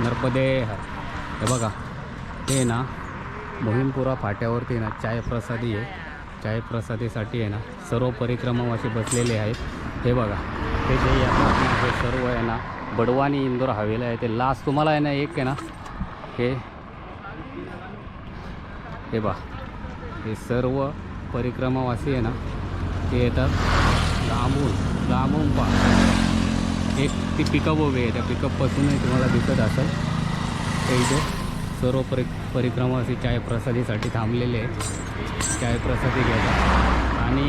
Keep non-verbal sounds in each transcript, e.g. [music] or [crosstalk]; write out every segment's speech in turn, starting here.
नर्मदे हर. हे बघा ते ना मोहिमपुरा फाट्यावरती ना चाय प्रसादी आहे. चाय प्रसादीसाठी आहे ना सर्व परिक्रमावासी बसलेले आहेत. हे बघा हे जे येतात हे सर्व आहे ना बडवानी इंदोर हवेला आहे. ते लास्ट तुम्हाला आहे ना एक आहे ना हे हे बा हे सर्व परिक्रमावासी आहे ना ते येतात लांबून लांबून पा एक ती पिकअप उभी आहे. त्या पिकअपपासूनही तुम्हाला दिसत असेल. ते इथे सर्व परि परिक्रमावासी चाय प्रसादीसाठी थांबलेले आहेत. चाय प्रसादी घेतात. आणि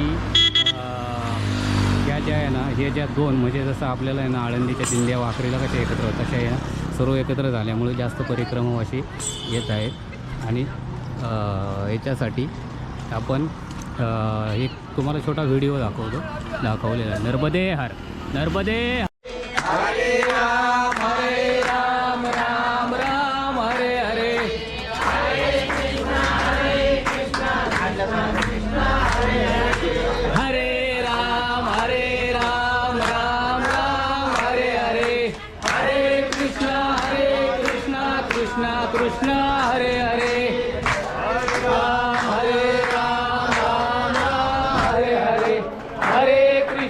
ह्या या ज्या आहे ना हे ज्या दोन म्हणजे जसं आपल्याला आहे ना आळंदीच्या दिंड्या वाकरीला कशा एकत्र तशा या सर्व एकत्र झाल्यामुळे जास्त परिक्रमावासी येत आहेत. आणि याच्यासाठी आपण एक तुम्हाला छोटा व्हिडिओ दाखवतो. दाखवलेला नर्मदे हार नर्मदे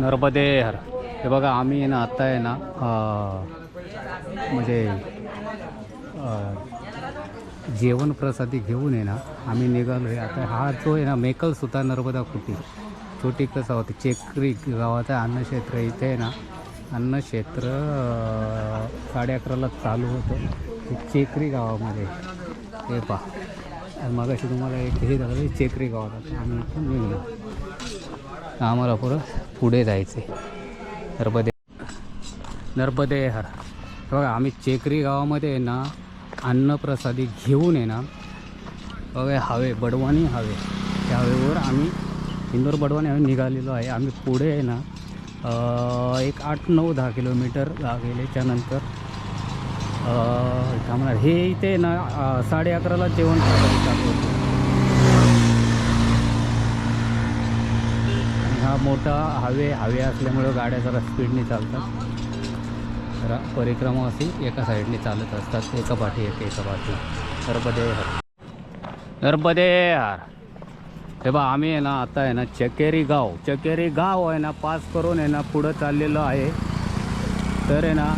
नर्मदे हर हे बघा आम्ही आहे ना आत्ता आहे ना म्हणजे जेवण प्रसादी घेऊन आहे ना आम्ही निघालो आहे. आता हा जो आहे ना मेकल्स होता नर्मदा कुटी. छोटी कसं होती चेकरी गावाचं अन्नक्षेत्र. इथे आहे ना अन्नक्षेत्र साडे अकराला चालू होतं. चेकरी गावामध्ये हे पा मग अशी तुम्हाला एक हे झालं चेकरी गावात. आम्ही इथून निघलो. आम्हाला पुढं पुढे जायचे नर्मदे नर्मदे हर. बघा आम्ही चेकरी गावामध्ये आहे ना अन्नप्रसादी घेऊन आहे ना बघा हवे बडवानी हवे. त्या हवेवर आम्ही इंदोर बडवानी हवे निघालेलो आहे. आम्ही पुढे आहे ना एक आठ नऊ दहा किलोमीटर गेल्याच्या काय म्हणणार हे इथे ना साडे अकराला जेवण प्रसादी चालू होतं आणि हा मोठा हवे हवे असल्यामुळं गाड्या जरा स्पीडने चालतात. परिक्रमा अशी एका साईडने चालत असतात. एका पाठी एक एका पाठी. नर्मदे हर नर्मदे हर हे बा आम्ही आहे ना आता आहे ना चकेरी गाव. चकेरी गाव आहे ना पास करून आहे ना पुढं चाललेलो आहे. तर आहे ना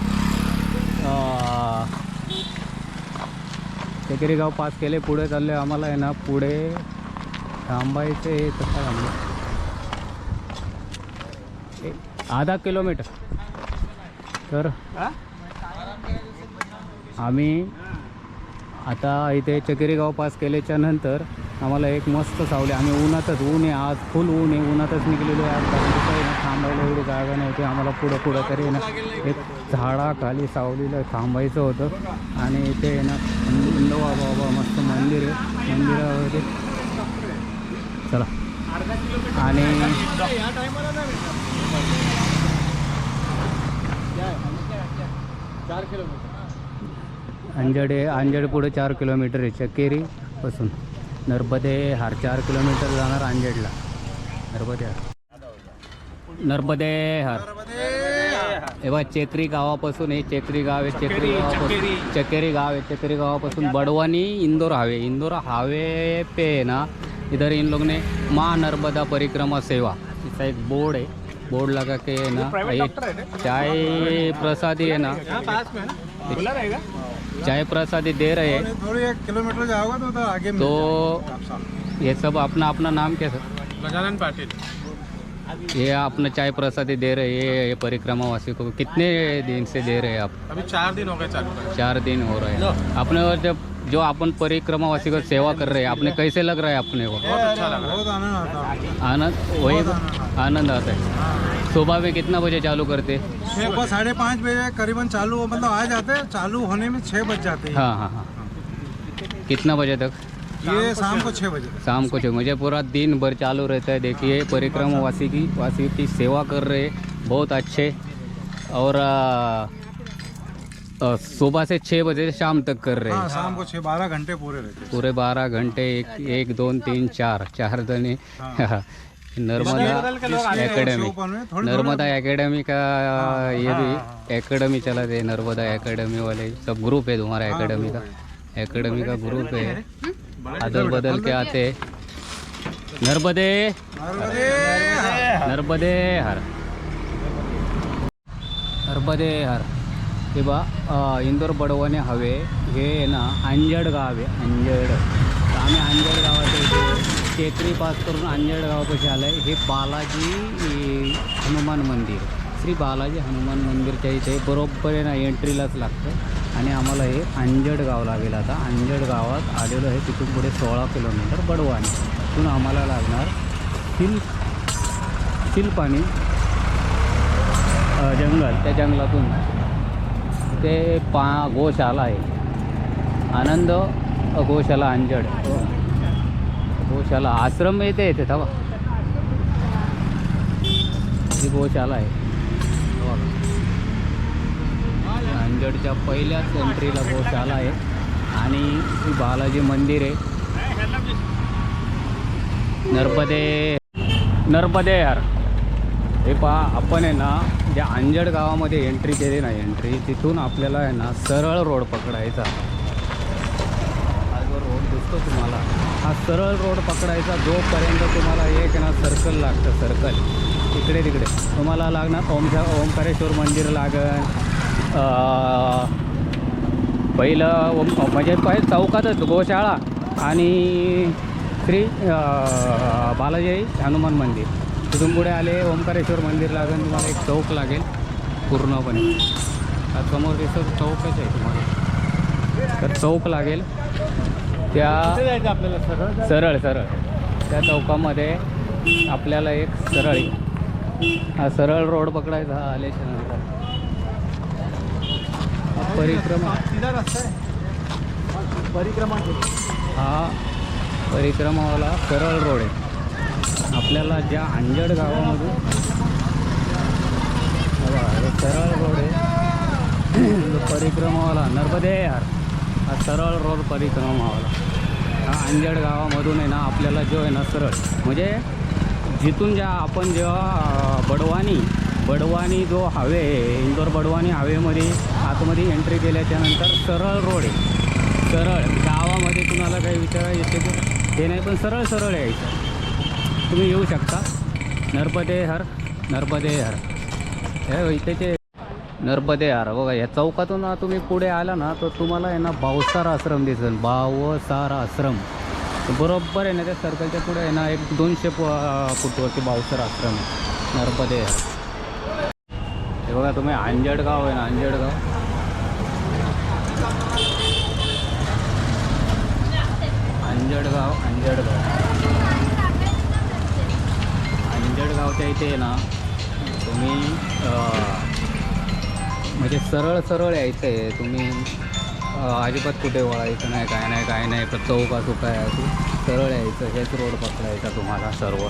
चकेरी गाव पास केले पुढे चालले. आम्हाला आहे ना पुढे थांबायचं आहे. कसं थांबलं आधा किलोमीटर. तर आम्ही आता इथे चकेरीगाव पास केल्याच्यानंतर आम्हाला एक मस्त सावली. आम्ही उन्हातच ऊन आहे आज फुल ऊन आहे. उन्हातच निघलेलो आहे. थांबायला एवढी जागा नव्हती. आम्हाला पुढं पुढं तरी ना एक झाडाखाली सावलीला थांबायचं होतं. आणि इथे आहे ना बाबा मस्त मंदिर आहे. मंदिरावरती. चला. आणि अंजडे अंजड पुढे चार किलोमीटर आहे चकेरी पासून. नर्मदे हार चार किलोमीटर जाणार अंजडला. नर्मदे हार. नर्मदे हार. हे बघा चेकरी गावापासून हे चेकरी गाव आहे चेकरी गावापासून. चकेरी. गाव है चकेरी गावापासून बड़वानी इंदौर हावे. इंदौर हावे पे ना इधर इन लोग ने माँ नर्मदा परिक्रमा सेवा। इसका एक बोर्ड है। बोर्ड लगा के है ना ये चाय प्रसादी है ना। चाय प्रसादी दे रहे हैं। थोड़ी एक किलोमीटर जाओगे तो, तो आगे तो ये सब अपना अपना नाम क्या सर। गजानन पाटिल। ये अपना चाय प्रसादी दे रहे हैं ये परिक्रमावासी को कितने दिन से दे रहे हैं आप? अभी चार दिन हो गए चालू चार दिन हो रहे हैं। अपने और जब जो अपन परिक्रमावासी को सेवा कर रहे हैं आपने कैसे लग रहा है अपने को? बहुत अच्छा लगा बहुत आनंद आता है। आनंद? वही आनंद आता है। सुबह में कितना बजे चालू करते? सुबह साढ़े पाँच बजे करीबन चालू मतलब आ जाते हैं चालू होने में छः बज जाते हैं। हाँ हाँ हाँ। कितना बजे तक? ये शाम को छः बजे। शाम को छः मुझे पूरा दिन भर चालू रहता है। देखिए परिक्रमा वासी की वासी की सेवा कर रहे बहुत अच्छे। और सुबह से छः बजे से शाम तक कर रहे हाँ। शाम को छः बारह घंटे पूरे रहते हैं। पूरे बारह घंटे एक एक दोन तीन चार। चार जने। [laughs] नर्मदा एकेडमी नर्मदा एकेडमी का ये भी एकेडमी चला है नर्मदा एकेडमी वाले। सब ग्रुप है तुम्हारा एकेडमी का। एकेडमी का ग्रुप है। अदल बदल के आते नर्मदे। नर्मदे हर। नर्मदे हर। हे बा इंदोर बडवणे हवे हे ना अंजड गाव आहे अंजड आम्ही अंजड गावाच्या इथे टेकडी पास करून अंजड गावापाशी आलं आहे हे बालाजी हनुमान मंदिर. श्री बालाजी हनुमान मंदिरच्या इथे बरोबर आहे ना एंट्रीलाच लागतं. आणि आम्हाला हे अंजड गाव लागेल आता. अंजड गावात आलेलो आहे तिथून पुढे सोळा किलोमीटर बडवाणी तिथून आम्हाला लागणार सिल सिलपाणी अ, जंगल. त्या जंगलातून. ते पा गोशाला आहे. आनंद गोशाला अंजड. गोशाला आश्रम येते येते तेव्हा ही गोशाला आहे. नांदेडच्या अंजडच्या पहिल्याच एंट्रीला गोशाला आहे. आणि बालाजी मंदिर आहे. नर्मदे. नर्मदे यार. हे पहा आपण आहे ना ज्या अंजड गावामध्ये एंट्री केली ना एंट्री तिथून आपल्याला आहे ना सरळ रोड पकडायचा. हा जो रोड दिसतो तुम्हाला हा सरळ रोड पकडायचा जोपर्यंत तुम्हाला एक ना सर्कल लागतं सर्कल इकडे तिकडे तुम्हाला लागणार ओमच्या ओंकारेश्वर मंदिर लागन पहिलं म्हणजे पहिले चौकातच गोशाळा आणि श्री बालाजी हनुमान मंदिर. तिथून पुढे आले ओंकारेश्वर मंदिर लागेल तुम्हाला एक चौक लागेल पूर्णपणे. समोर दिसत चौकच आहे तुम्हाला. तर चौक लागेल. त्या आपल्याला सरळ सरळ. सरळ त्या चौकामध्ये आपल्याला एक सरळ हा सरळ रोड पकडायचा हा आल्याच्या परिक्रमा. परिक्रमा हा परिक्रमावाला सरळ रोड आहे. आपल्याला ज्या अंजड गावामधून सरळ रोड आहे. जो [coughs] परिक्रमावाला नर्मदे यार. हा सरळ रोड परिक्रमावाला. हा अंजड गावामधून आहे ना आपल्याला जो आहे ना सरळ. म्हणजे जिथून ज्या आपण जेव्हा बडवानी बडवानी जो हवे आहे इंदोर बडवानी हवेमध्ये आतमध्ये एंट्री केल्याच्यानंतर सरळ रोड आहे. सरळ गावामध्ये कुणाला काही विचारा येते ते हे नाही पण सरळ सरळ यायचं. तुम्ही येऊ शकता. नर्मदे हर नर्मदे हर. हे इथेचे नर्मदे हर. बघा या चौकातून तुम्ही पुढे आला ना तर तुम्हाला आहे ना भावसार आश्रम दिसेल. भावसार आश्रम. बरोबर आहे ना त्या सर्कलच्या पुढे आहे ना एक दोनशे फुटवरती भावसार आश्रम आहे. नर्मदे हर. बघा तुम्ही अंजडगाव आहे ना अंजडगाव अंजडगाव अंजडगाव अंजडगावच्या इथे आहे ना तुम्ही म्हणजे सरळ सरळ यायचं आहे. तुम्ही अजिबात कुठे वळायचं नाही काय नाही काय नाही तर चौका सुका आहे. सरळ यायचं हेच रोड पकडायचा तुम्हाला सर्व.